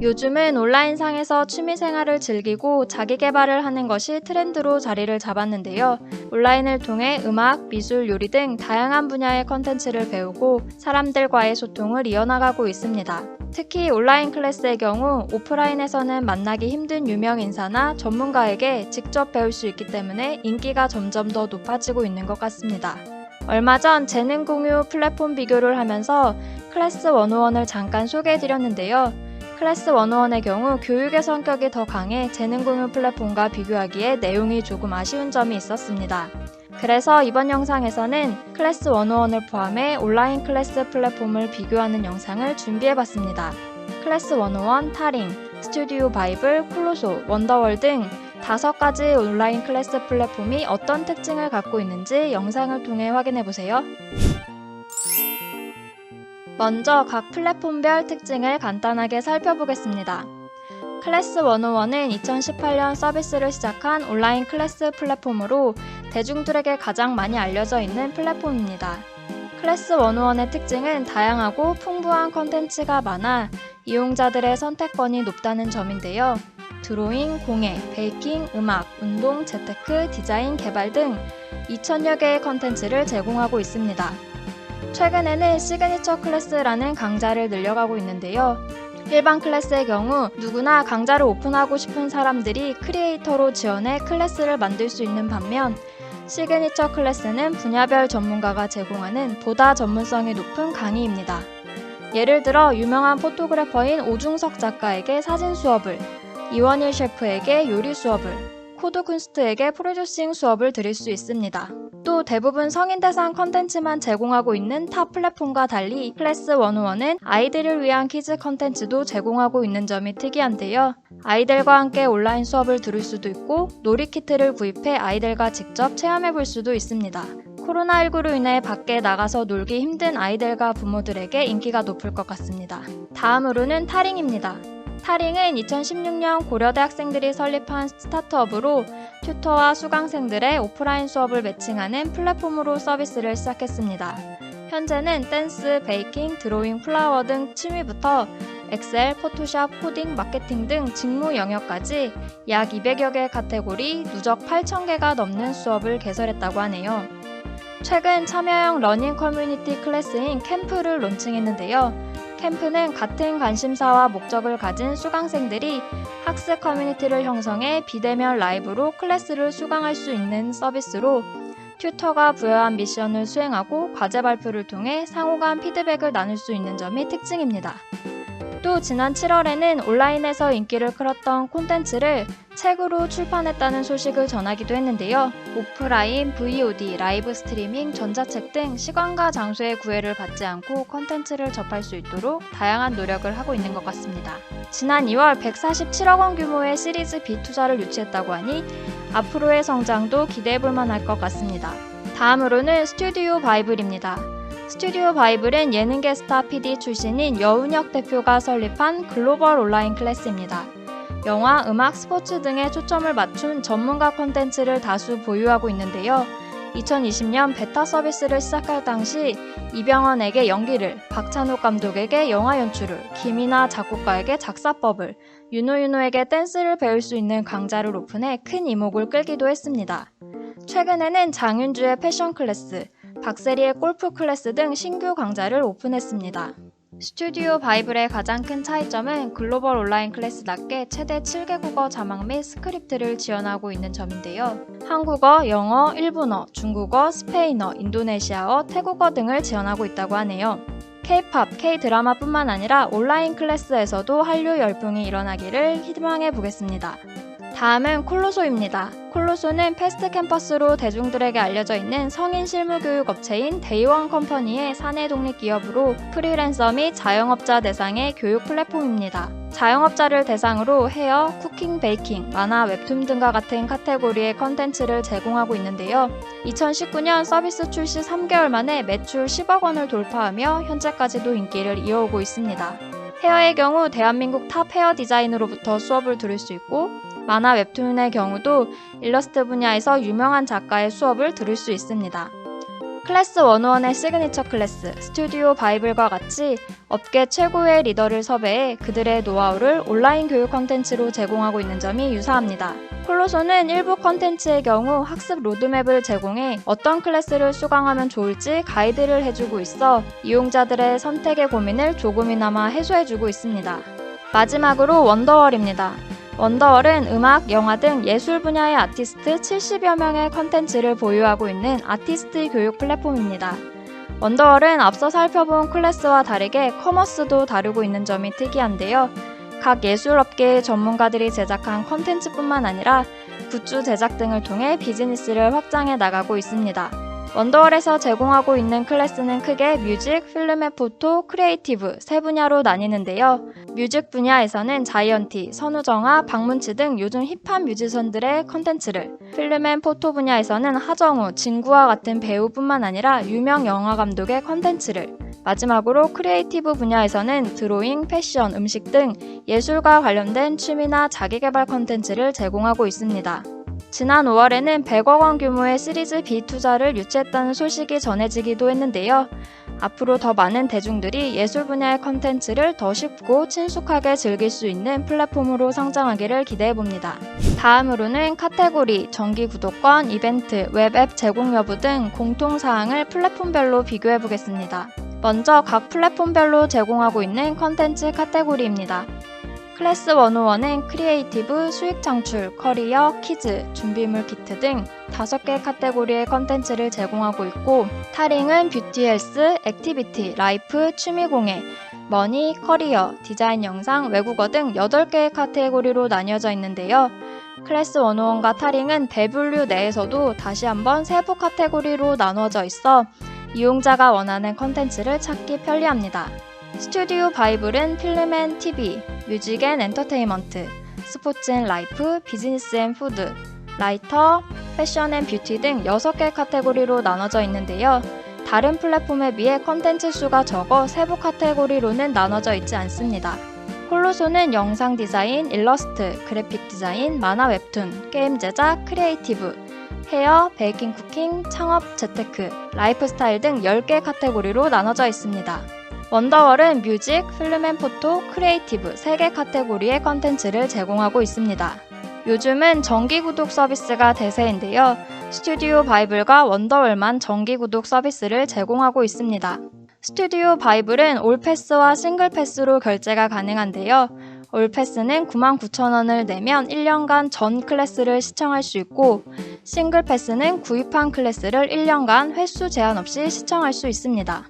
요즘은 온라인상에서 취미생활을 즐기고 자기 개발을 하는 것이 트렌드로 자리를 잡았는데요. 온라인을 통해 음악, 미술, 요리 등 다양한 분야의 컨텐츠를 배우고 사람들과의 소통을 이어나가고 있습니다. 특히 온라인 클래스의 경우 오프라인에서는 만나기 힘든 유명 인사나 전문가에게 직접 배울 수 있기 때문에 인기가 점점 더 높아지고 있는 것 같습니다. 얼마 전 재능 공유 플랫폼 비교를 하면서 클래스 101을 잠깐 소개해드렸는데요. 클래스 101의 경우 교육의 성격이 더 강해 재능 공유 플랫폼과 비교하기에 내용이 조금 아쉬운 점이 있었습니다. 그래서 이번 영상에서는 클래스 101을 포함해 온라인 클래스 플랫폼을 비교하는 영상을 준비해봤습니다. 클래스 101, 타링, 스튜디오 바이블, 콜로소, 원더월 등 다섯 가지 온라인 클래스 플랫폼이 어떤 특징을 갖고 있는지 영상을 통해 확인해보세요. 먼저 각 플랫폼별 특징을 간단하게 살펴보겠습니다. 클래스 101은 2018년 서비스를 시작한 온라인 클래스 플랫폼으로 대중들에게 가장 많이 알려져 있는 플랫폼입니다. 클래스 101의 특징은 다양하고 풍부한 컨텐츠가 많아 이용자들의 선택권이 높다는 점인데요. 드로잉, 공예, 베이킹, 음악, 운동, 재테크, 디자인, 개발 등 2천여 개의 컨텐츠를 제공하고 있습니다. 최근에는 시그니처 클래스라는 강좌를 늘려가고 있는데요. 일반 클래스의 경우 누구나 강좌를 오픈하고 싶은 사람들이 크리에이터로 지원해 클래스를 만들 수 있는 반면 시그니처 클래스는 분야별 전문가가 제공하는 보다 전문성이 높은 강의입니다. 예를 들어 유명한 포토그래퍼인 오중석 작가에게 사진 수업을, 이원일 셰프에게 요리 수업을, 코드 쿤스트에게 프로듀싱 수업을 드릴 수 있습니다. 또 대부분 성인 대상 컨텐츠만 제공하고 있는 타 플랫폼과 달리 클래스 101은 아이들을 위한 키즈 컨텐츠도 제공하고 있는 점이 특이한데요. 아이들과 함께 온라인 수업을 들을 수도 있고 놀이 키트를 구입해 아이들과 직접 체험해 볼 수도 있습니다. 코로나19로 인해 밖에 나가서 놀기 힘든 아이들과 부모들에게 인기가 높을 것 같습니다. 다음으로는 타링입니다. 타링은 2016년 고려대 학생들이 설립한 스타트업으로 튜터와 수강생들의 오프라인 수업을 매칭하는 플랫폼으로 서비스를 시작했습니다. 현재는 댄스, 베이킹, 드로잉, 플라워 등 취미부터 엑셀, 포토샵, 코딩, 마케팅 등 직무 영역까지 약 200여 개 카테고리 누적 8,000개가 넘는 수업을 개설했다고 하네요. 최근 참여형 러닝 커뮤니티 클래스인 캠프를 론칭했는데요. 캠프는 같은 관심사와 목적을 가진 수강생들이 학습 커뮤니티를 형성해 비대면 라이브로 클래스를 수강할 수 있는 서비스로 튜터가 부여한 미션을 수행하고 과제 발표를 통해 상호 간 피드백을 나눌 수 있는 점이 특징입니다. 또 지난 7월에는 온라인에서 인기를 끌었던 콘텐츠를 책으로 출판했다는 소식을 전하기도 했는데요. 오프라인, VOD, 라이브 스트리밍, 전자책 등 시간과 장소의 구애를 받지 않고 콘텐츠를 접할 수 있도록 다양한 노력을 하고 있는 것 같습니다. 지난 2월 147억 원 규모의 시리즈 B 투자를 유치했다고 하니 앞으로의 성장도 기대해 볼 만할 것 같습니다. 다음으로는 스튜디오 바이블입니다. 스튜디오 바이블은 예능계 스타 PD 출신인 여운혁 대표가 설립한 글로벌 온라인 클래스입니다. 영화, 음악, 스포츠 등에 초점을 맞춘 전문가 콘텐츠를 다수 보유하고 있는데요. 2020년 베타 서비스를 시작할 당시 이병헌에게 연기를, 박찬욱 감독에게 영화 연출을, 김이나 작곡가에게 작사법을, 윤호윤호에게 댄스를 배울 수 있는 강좌를 오픈해 큰 이목을 끌기도 했습니다. 최근에는 장윤주의 패션 클래스, 박세리의 골프 클래스 등 신규 강좌를 오픈했습니다. 스튜디오 바이블의 가장 큰 차이점은 글로벌 온라인 클래스답게 최대 7개 국어 자막 및 스크립트를 지원하고 있는 점인데요. 한국어, 영어, 일본어, 중국어, 스페인어, 인도네시아어, 태국어 등을 지원하고 있다고 하네요. K-팝, K-드라마뿐만 아니라 온라인 클래스에서도 한류 열풍이 일어나기를 희망해 보겠습니다. 다음은 콜로소입니다. 콜로소는 패스트 캠퍼스로 대중들에게 알려져 있는 성인 실무 교육 업체인 데이원 컴퍼니의 사내 독립 기업으로 프리랜서 및 자영업자 대상의 교육 플랫폼입니다. 자영업자를 대상으로 헤어, 쿠킹, 베이킹, 만화, 웹툰 등과 같은 카테고리의 컨텐츠를 제공하고 있는데요. 2019년 서비스 출시 3개월 만에 매출 10억 원을 돌파하며 현재까지도 인기를 이어오고 있습니다. 헤어의 경우 대한민국 탑 헤어 디자인으로부터 수업을 들을 수 있고 만화 웹툰의 경우도 일러스트 분야에서 유명한 작가의 수업을 들을 수 있습니다. 클래스 101의 시그니처 클래스 스튜디오 바이블과 같이 업계 최고의 리더를 섭외해 그들의 노하우를 온라인 교육 컨텐츠로 제공하고 있는 점이 유사합니다. 콜로소는 일부 컨텐츠의 경우 학습 로드맵을 제공해 어떤 클래스를 수강하면 좋을지 가이드를 해주고 있어 이용자들의 선택의 고민을 조금이나마 해소해주고 있습니다. 마지막으로 원더월입니다. 원더월은 음악, 영화 등 예술 분야의 아티스트 70여 명의 컨텐츠를 보유하고 있는 아티스트 교육 플랫폼입니다. 원더월은 앞서 살펴본 클래스와 다르게 커머스도 다루고 있는 점이 특이한데요. 각 예술업계의 전문가들이 제작한 컨텐츠뿐만 아니라 굿즈 제작 등을 통해 비즈니스를 확장해 나가고 있습니다. 원더월에서 제공하고 있는 클래스는 크게 뮤직, 필름 앤 포토, 크리에이티브 세 분야로 나뉘는데요. 뮤직 분야에서는 자이언티, 선우정아, 박문치 등 요즘 힙한 뮤지션들의 컨텐츠를, 필름 앤 포토 분야에서는 하정우, 진구와 같은 배우뿐만 아니라 유명 영화 감독의 컨텐츠를, 마지막으로 크리에이티브 분야에서는 드로잉, 패션, 음식 등 예술과 관련된 취미나 자기개발 컨텐츠를 제공하고 있습니다. 지난 5월에는 100억 원 규모의 시리즈 B 투자를 유치했다는 소식이 전해지기도 했는데요. 앞으로 더 많은 대중들이 예술 분야의 컨텐츠를 더 쉽고 친숙하게 즐길 수 있는 플랫폼으로 성장하기를 기대해 봅니다. 다음으로는 카테고리, 정기 구독권, 이벤트, 웹 앱 제공 여부 등 공통 사항을 플랫폼별로 비교해 보겠습니다. 먼저 각 플랫폼별로 제공하고 있는 컨텐츠 카테고리입니다. 클래스 101은 크리에이티브, 수익 창출, 커리어, 키즈, 준비물 키트 등 5개 카테고리의 컨텐츠를 제공하고 있고 타링은 뷰티 헬스, 액티비티, 라이프, 취미 공예, 머니, 커리어, 디자인 영상, 외국어 등 8개의 카테고리로 나뉘어져 있는데요. 클래스 101과 타링은 배분류 내에서도 다시 한번 세부 카테고리로 나누어져 있어 이용자가 원하는 컨텐츠를 찾기 편리합니다. 스튜디오 바이블은 필름 앤 TV, 뮤직 앤 엔터테인먼트, 스포츠 앤 라이프, 비즈니스 앤 푸드, 라이터, 패션 앤 뷰티 등 6개 카테고리로 나눠져 있는데요. 다른 플랫폼에 비해 컨텐츠 수가 적어 세부 카테고리로는 나눠져 있지 않습니다. 콜로소는 영상 디자인, 일러스트, 그래픽 디자인, 만화 웹툰, 게임 제작, 크리에이티브, 헤어, 베이킹 쿠킹, 창업, 재테크, 라이프스타일 등 10개 카테고리로 나눠져 있습니다. 원더월은 뮤직, 필름 앤 포토, 크리에이티브 3개 카테고리의 컨텐츠를 제공하고 있습니다. 요즘은 정기 구독 서비스가 대세인데요. 스튜디오 바이블과 원더월만 정기 구독 서비스를 제공하고 있습니다. 스튜디오 바이블은 올패스와 싱글 패스로 결제가 가능한데요. 올패스는 99,000원을 내면 1년간 전 클래스를 시청할 수 있고 싱글 패스는 구입한 클래스를 1년간 횟수 제한 없이 시청할 수 있습니다.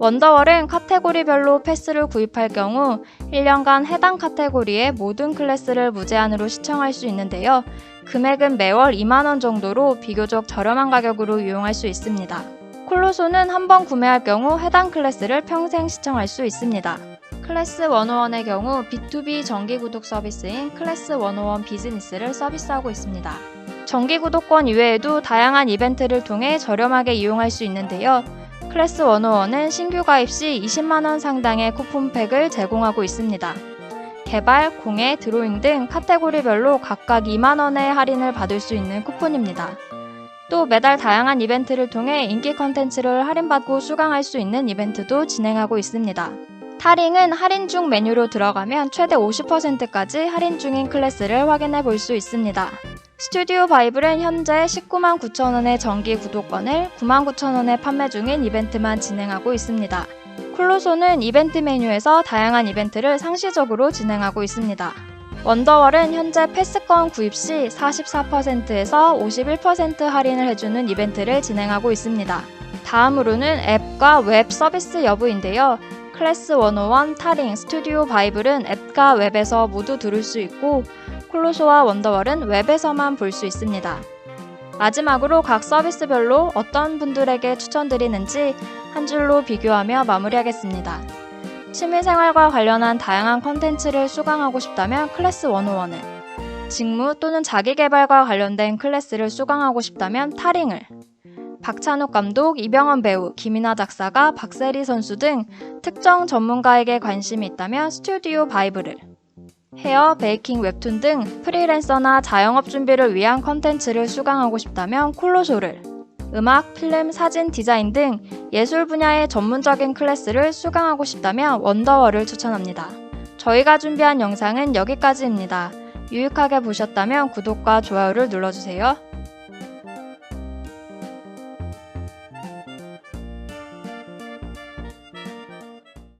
원더월은 카테고리별로 패스를 구입할 경우 1년간 해당 카테고리의 모든 클래스를 무제한으로 시청할 수 있는데요. 금액은 매월 2만원 정도로 비교적 저렴한 가격으로 이용할 수 있습니다. 콜로소는 한 번 구매할 경우 해당 클래스를 평생 시청할 수 있습니다. 클래스 101의 경우 B2B 정기 구독 서비스인 클래스 101 비즈니스를 서비스하고 있습니다. 정기 구독권 이외에도 다양한 이벤트를 통해 저렴하게 이용할 수 있는데요. 클래스 101은 신규 가입 시 20만원 상당의 쿠폰팩을 제공하고 있습니다. 개발, 공예, 드로잉 등 카테고리별로 각각 2만원의 할인을 받을 수 있는 쿠폰입니다. 또 매달 다양한 이벤트를 통해 인기 컨텐츠를 할인받고 수강할 수 있는 이벤트도 진행하고 있습니다. 타링은 할인 중 메뉴로 들어가면 최대 50%까지 할인 중인 클래스를 확인해 볼 수 있습니다. 스튜디오 바이블은 현재 19만 9천원의 정기 구독권을 9만 9천원에 판매 중인 이벤트만 진행하고 있습니다. 콜로소는 이벤트 메뉴에서 다양한 이벤트를 상시적으로 진행하고 있습니다. 원더월은 현재 패스권 구입 시 44%에서 51% 할인을 해주는 이벤트를 진행하고 있습니다. 다음으로는 앱과 웹 서비스 여부인데요. 클래스 101, 타링, 스튜디오 바이블은 앱과 웹에서 모두 들을 수 있고 콜로소와 원더월은 웹에서만 볼 수 있습니다. 마지막으로 각 서비스별로 어떤 분들에게 추천드리는지 한 줄로 비교하며 마무리하겠습니다. 취미생활과 관련한 다양한 컨텐츠를 수강하고 싶다면 클래스 101을, 직무 또는 자기개발과 관련된 클래스를 수강하고 싶다면 타링을, 박찬욱 감독, 이병헌 배우, 김이나 작사가, 박세리 선수 등 특정 전문가에게 관심이 있다면 스튜디오 바이블을, 헤어, 베이킹, 웹툰 등 프리랜서나 자영업 준비를 위한 컨텐츠를 수강하고 싶다면 콜로쇼를, 음악, 필름, 사진, 디자인 등 예술 분야의 전문적인 클래스를 수강하고 싶다면 원더월을 추천합니다. 저희가 준비한 영상은 여기까지입니다. 유익하게 보셨다면 구독과 좋아요를 눌러주세요.